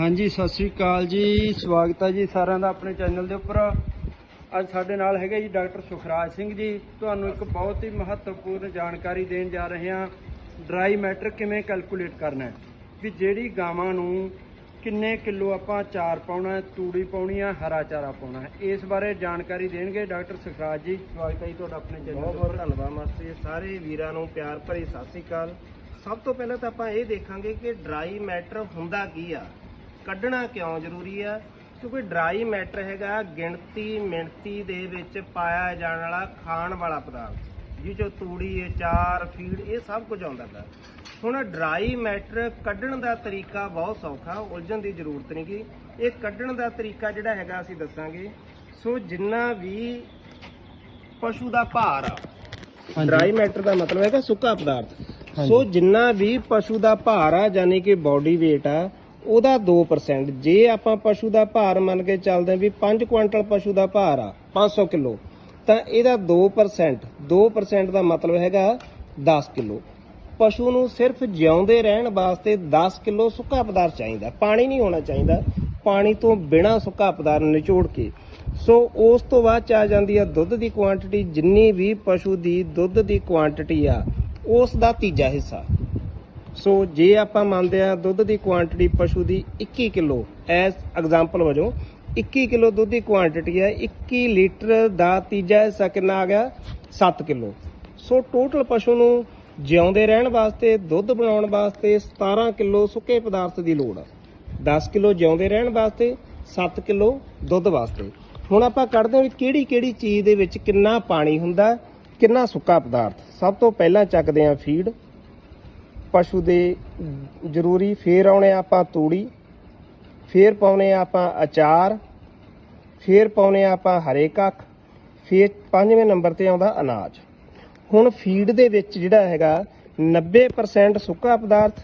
ਹਾਂਜੀ ਸਤਿ ਸ੍ਰੀ ਅਕਾਲ ਜੀ। ਸਵਾਗਤ ਹੈ ਜੀ ਸਾਰਿਆਂ ਦਾ ਆਪਣੇ ਚੈਨਲ ਦੇ ਉੱਪਰ। ਅੱਜ ਸਾਡੇ ਨਾਲ ਹੈਗੇ ਜੀ ਡਾਕਟਰ ਸੁਖਰਾਜ ਸਿੰਘ ਜੀ। ਤੁਹਾਨੂੰ ਇੱਕ ਬਹੁਤ ਹੀ ਮਹੱਤਵਪੂਰਨ ਜਾਣਕਾਰੀ ਦੇਣ ਜਾ ਰਹੇ ਹਾਂ। ਡਰਾਈ ਮੈਟਰ ਕਿਵੇਂ ਕੈਲਕੂਲੇਟ ਕਰਨਾ ਹੈ? ਵੀ ਜਿਹੜੀ ਗਾਵਾਂ ਨੂੰ ਕਿੰਨੇ ਕਿਲੋ ਆਪਾਂ ਚਾਰ ਪਾਉਣਾ ਹੈ ਤੂੜੀ ਪਾਉਣੀ ਹੈ ਹਰਾ ਚਾਰਾ ਪਾਉਣਾ ਹੈ। ਇਸ ਬਾਰੇ ਜਾਣਕਾਰੀ ਦੇਣਗੇ ਡਾਕਟਰ ਸੁਖਰਾਜ ਜੀ। ਸਵਾਗਤ ਹੈ ਜੀ ਤੁਹਾਡਾ ਆਪਣੇ ਚੈਨਲ ਬਹੁਤ ਬਹੁਤ ਧੰਨਵਾਦ ਮਾਸਟਰ ਜੀ। ਸਾਰੇ ਵੀਰਾਂ ਨੂੰ ਪਿਆਰ ਭਰੀ ਸਤਿ ਸ੍ਰੀ ਅਕਾਲ। ਸਭ ਤੋਂ ਪਹਿਲਾਂ ਤਾਂ ਆਪਾਂ ਇਹ ਦੇਖਾਂਗੇ ਕਿ ਡਰਾਈ ਮੈਟਰ ਹੁੰਦਾ ਕੀ ਆ? ਕੱਢਣਾ ਕਿਉਂ ਜ਼ਰੂਰੀ ਆ? ਕਿਉਂਕਿ ਡਰਾਈ ਮੈਟਰ ਹੈਗਾ ਗਿਣਤੀ ਮਿਣਤੀ ਦੇ ਵਿੱਚ ਪਾਇਆ ਜਾਣ ਵਾਲਾ ਖਾਣ ਵਾਲਾ ਪਦਾਰਥ। ਜਿਹ ਚੋਂ ਤੂੜੀ ਅਚਾਰ ਫੀਡ ਇਹ ਸਭ ਕੁਝ ਆਉਂਦਾ ਹੈ ਹੁਣ ਡਰਾਈ ਮੈਟਰ ਕੱਢਣ ਦਾ ਤਰੀਕਾ ਬਹੁਤ ਸੌਖਾ ਉਲਝਣ ਦੀ ਜ਼ਰੂਰਤ ਨਹੀਂ ਗੀ ਇਹ ਕੱਢਣ ਦਾ ਤਰੀਕਾ ਜਿਹੜਾ ਹੈਗਾ ਅਸੀਂ ਦੱਸਾਂਗੇ। ਸੋ ਜਿੰਨਾ ਵੀ ਪਸ਼ੂ ਦਾ ਭਾਰ ਆ। ਡਰਾਈ ਮੈਟਰ ਦਾ ਮਤਲਬ ਹੈਗਾ ਸੁੱਕਾ ਪਦਾਰਥ। ਸੋ ਜਿੰਨਾ ਵੀ ਪਸ਼ੂ ਦਾ ਭਾਰ ਆ ਯਾਨੀ ਕਿ ਬਾਡੀ weight ਆ ਉਹਦਾ 2% ਜੇ ਆਪਾਂ ਪਸ਼ੂ ਦਾ ਭਾਰ ਮੰਨ ਕੇ ਚੱਲਦੇ ਹਾਂ ਵੀ 5 ਕੁਇੰਟਲ ਪਸ਼ੂ ਦਾ ਭਾਰ ਆ 500 ਕਿਲੋ, ਤਾਂ ਇਹਦਾ 2% 2% ਦਾ ਮਤਲਬ ਹੈਗਾ 10 ਕਿਲੋ। ਪਸ਼ੂ ਨੂੰ ਸਿਰਫ ਜਿਉਂਦੇ ਰਹਿਣ ਵਾਸਤੇ 10 ਕਿਲੋ ਸੁੱਕਾ ਪਦਾਰਥ ਚਾਹੀਦਾ। ਪਾਣੀ ਨਹੀਂ ਹੋਣਾ ਚਾਹੀਦਾ। ਪਾਣੀ ਤੋਂ ਬਿਨਾ ਸੁੱਕਾ ਪਦਾਰਥ ਨਿਚੋੜ ਕੇ। ਸੋ ਉਸ ਤੋਂ ਬਾਅਦ ਚ ਆ ਜਾਂਦੀ ਆ ਦੁੱਧ ਦੀ ਕੁਆਂਟੀਟੀ ਜਿੰਨੀ ਵੀ ਪਸ਼ੂ ਦੀ ਦੁੱਧ ਦੀ ਕੁਆਂਟੀਟੀ ਆ, ਉਸ ਦਾ ਤੀਜਾ ਹਿੱਸਾ। ਸੋ ਜੇ ਆਪਾਂ ਮੰਨਦੇ ਆ ਦੁੱਧ ਦੀ ਕੁਆਂਟੀਟੀ ਪਸ਼ੂ ਦੀ 21 ਕਿਲੋ, ਐਸ ਐਗਜ਼ਾਮਪਲ ਵਜੋਂ 21 ਕਿਲੋ ਦੁੱਧ ਦੀ ਕੁਆਂਟੀਟੀ ਹੈ 21 ਲੀਟਰ ਦਾ ਤੀਜਾ ਹਿੱਸਾ ਕਿੰਨਾ ਆ ਗਿਆ? 7 ਕਿਲੋ। ਸੋ ਟੋਟਲ ਪਸ਼ੂ ਨੂੰ ਜਿਉਂਦੇ ਰਹਿਣ ਵਾਸਤੇ, ਦੁੱਧ ਬਣਾਉਣ ਵਾਸਤੇ 17 ਕਿਲੋ ਸੁੱਕੇ ਪਦਾਰਥ ਦੀ ਲੋੜ ਹੈ 10 ਕਿਲੋ ਜਿਉਂਦੇ ਰਹਿਣ ਵਾਸਤੇ 7 ਕਿਲੋ ਦੁੱਧ ਵਾਸਤੇ। ਹੁਣ ਆਪਾਂ ਕੱਢਦੇ ਹਾਂ ਵੀ ਕਿਹੜੀ ਕਿਹੜੀ ਚੀਜ਼ ਦੇ ਵਿੱਚ ਕਿੰਨਾ ਪਾਣੀ ਹੁੰਦਾ, ਕਿੰਨਾ ਸੁੱਕਾ ਪਦਾਰਥ। ਸਭ ਤੋਂ ਪਹਿਲਾਂ ਚੱਕਦੇ ਹਾਂ ਫੀਡ ਪਸ਼ੂ ਦੇ ਜ਼ਰੂਰੀ ਫੇਰ ਆਉਣੇ ਆਪਾਂ ਤੂੜੀ, ਫੇਰ ਪਾਉਣੇ ਆਪਾਂ ਅਚਾਰ, ਫੇਰ ਪਾਉਣੇ ਆਪਾਂ ਹਰੇ ਕੱਖ, ਫੇਰ ਪੰਜਵੇਂ ਨੰਬਰ ਤੇ ਆਉਂਦਾ ਅਨਾਜ। ਹੁਣ ਫੀਡ ਦੇ ਵਿੱਚ ਜਿਹੜਾ ਹੈਗਾ 90% ਸੁੱਕਾ ਪਦਾਰਥ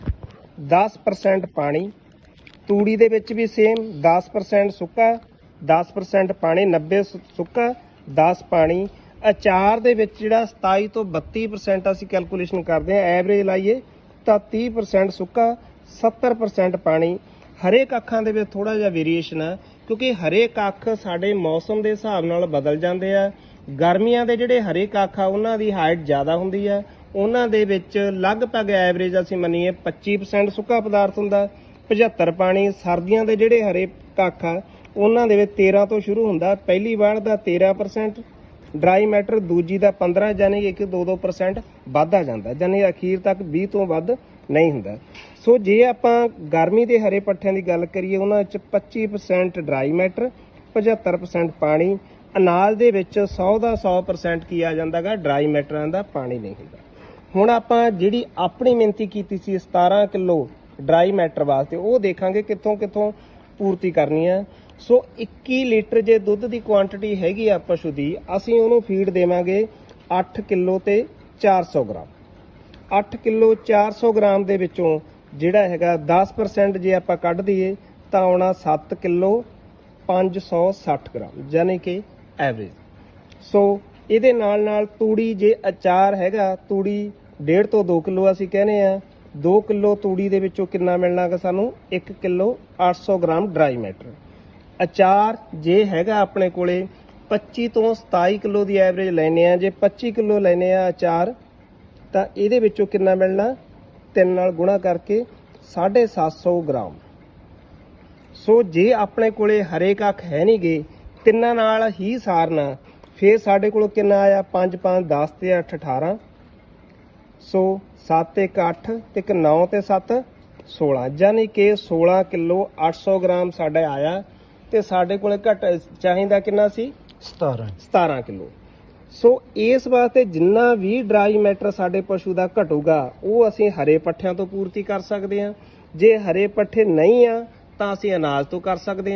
10% ਪਾਣੀ, ਤੂੜੀ ਦੇ ਵਿੱਚ ਵੀ ਸੇਮ 10% ਸੁੱਕਾ 10% ਪਾਣੀ 90 ਸੁੱਕਾ 10 ਪਾਣੀ। ਅਚਾਰ ਦੇ ਵਿੱਚ ਜਿਹੜਾ 27 ਤੋਂ 32% ਅਸੀਂ ਕੈਲਕੂਲੇਸ਼ਨ ਕਰਦੇ ਹਾਂ ਐਵਰੇਜ ਲਾਈਏ ਤਾਂ 30% ਸੁੱਕਾ 70% ਪਾਣੀ। ਹਰੇਕ ਅੱਖਾਂ ਦੇ ਵਿੱਚ ਥੋੜਾ ਜਿਹਾ ਵੇਰੀਏਸ਼ਨ ਆ, ਕਿਉਂਕਿ ਹਰੇਕ ਅੱਖ ਸਾਡੇ ਮੌਸਮ ਦੇ ਹਿਸਾਬ ਨਾਲ ਬਦਲ ਜਾਂਦੇ ਆ। ਗਰਮੀਆਂ ਦੇ ਜਿਹੜੇ ਹਰੇਕ ਅੱਖ ਆ, ਉਹਨਾਂ ਦੀ ਹਾਈਟ ਜ਼ਿਆਦਾ ਹੁੰਦੀ ਆ। ਉਹਨਾਂ ਦੇ ਵਿੱਚ ਲਗਭਗ ਐਵਰੇਜ ਅਸੀਂ ਮੰਨੀਏ 25% ਸੁੱਕਾ ਪਦਾਰਥ ਹੁੰਦਾ 75 ਪਾਣੀ। ਸਰਦੀਆਂ ਦੇ ਜਿਹੜੇ ਹਰੇ ਕੱਖ ਆ, ਉਹਨਾਂ ਦੇ ਵਿੱਚ 13 ਤੋਂ ਸ਼ੁਰੂ ਹੁੰਦਾ। ਪਹਿਲੀ ਵਾਰ ਦਾ 13% ਡਰਾਈ ਮੈਟਰ ਦੂਜੀ ਦਾ 15 ਯਾਨੀ ਕਿ 1-2-2% ਵੱਧਦਾ ਜਾਂਦਾ ਯਾਨੀ ਅਖੀਰ ਤੱਕ 20 ਤੋਂ ਵੱਧ ਨਹੀਂ ਹੁੰਦਾ। ਸੋ ਜੇ ਆਪਾਂ ਗਰਮੀ ਦੇ ਹਰੇ ਪੱਠਿਆਂ ਦੀ ਗੱਲ ਕਰੀਏ, ਉਹਨਾਂ ਵਿੱਚ 25% ਡਰਾਈ ਮੈਟਰ 75% ਪਾਣੀ, ਅਨਾਜ ਦੇ ਵਿੱਚ 100 ਦਾ 100% ਕੀ ਆ ਜਾਂਦਾਗਾ, ਡਰਾਈ ਮੈਟਰਾਂ ਦਾ ਪਾਣੀ ਨਹੀਂ ਹੁੰਦਾ। ਹੁਣ ਆਪਾਂ ਜਿਹੜੀ ਆਪਣੀ ਮਿਹਨਤੀ ਕੀਤੀ ਸੀ 17 ਕਿਲੋ ਡਰਾਈ ਮੈਟਰ ਵਾਸਤੇ, ਉਹ ਦੇਖਾਂਗੇ ਕਿੱਥੋਂ ਕਿੱਥੋਂ ਪੂਰਤੀ ਕਰਨੀ ਹੈ ਸੋ 21 ਲੀਟਰ ਜੇ ਦੁੱਧ ਦੀ ਕੁਆਂਟੀਟੀ ਹੈਗੀ ਆ ਪਸ਼ੂ ਦੀ, ਅਸੀਂ ਉਹਨੂੰ ਫੀਡ ਦੇਵਾਂਗੇ 8 ਕਿਲੋ ਤੇ 400 ਗ੍ਰਾਮ। 8 ਕਿਲੋ 400 ਗ੍ਰਾਮ ਦੇ ਵਿੱਚੋਂ ਜਿਹੜਾ ਹੈਗਾ 10% ਜੇ ਆਪਾਂ ਕੱਢ ਦਈਏ, ਤਾਂ ਆਉਣਾ 7 ਕਿਲੋ 560 ਗ੍ਰਾਮ ਯਾਨੀ ਕਿ ਐਵਰੇਜ ਸੋ ਇਹਦੇ ਨਾਲ ਨਾਲ ਤੂੜੀ ਜੇ ਅਚਾਰ ਹੈਗਾ, ਤੂੜੀ 1.5 ਤੋਂ 2 ਕਿਲੋ ਅਸੀਂ ਕਹਿੰਦੇ ਆ 2 ਕਿਲੋ ਤੂੜੀ ਦੇ ਵਿੱਚੋਂ ਕਿੰਨਾ ਮਿਲਣਾਗਾ ਸਾਨੂੰ? 1 ਕਿਲੋ 800 ਗ੍ਰਾਮ ਡਰਾਈ ਮੈਟਰ ਅਚਾਰ ਜੇ ਹੈਗਾ ਆਪਣੇ ਕੋਲੇ 25 ਤੋਂ 27 ਕਿਲੋ ਦੀ ਐਵਰੇਜ ਲੈਨੇ ਆ ਜੇ 25 ਕਿਲੋ ਲੈਨੇ ਆ ਅਚਾਰ, ਤਾਂ ਇਹਦੇ ਵਿੱਚੋਂ ਕਿੰਨਾ ਮਿਲਣਾ? 3 ਨਾਲ ਗੁਣਾ ਕਰਕੇ 750 ਗ੍ਰਾਮ। ਸੋ ਜੇ ਆਪਣੇ ਕੋਲੇ ਹਰੇਕ ਅੱਖ ਹੈ ਨਹੀਂਗੇ ਤਿੰਨਾਂ ਨਾਲ ਹੀ ਸਾਰਨਾ। ਫਿਰ ਸਾਡੇ ਕੋਲ ਕਿੰਨਾ ਆਇਆ? 5 5 10 ਤੇ 8 18 ਸੋ 7 ਤੇ 8 ਤੇ 9 ਤੇ 7 16 ਯਾਨੀ ਕਿ 16 ਕਿਲੋ 800 ਗ੍ਰਾਮ ਸਾਡਾ ਆਇਆ। ਤੇ ਸਾਡੇ ਕੋਲੇ ਘਟ ਚਾਹੀਦਾ ਕਿੰਨਾ ਸੀ? 17 17 ਕਿਲੋ। ਸੋ ਇਸ ਵਾਸਤੇ ਜਿੰਨਾ ਵੀ ਡਰਾਈ ਮੈਟਰ ਸਾਡੇ ਪਸ਼ੂ ਦਾ ਘਟੂਗਾ ਉਹ ਅਸੀਂ ਹਰੇ ਪੱਠਿਆਂ ਤੋਂ ਪੂਰਤੀ ਕਰ ਸਕਦੇ ਹਾਂ। ਜੇ ਹਰੇ ਪੱਠੇ ਨਹੀਂ ਆ ਤਾਂ ਅਸੀਂ ਅਨਾਜ ਤੋਂ ਕਰ ਸਕਦੇ ਹਾਂ।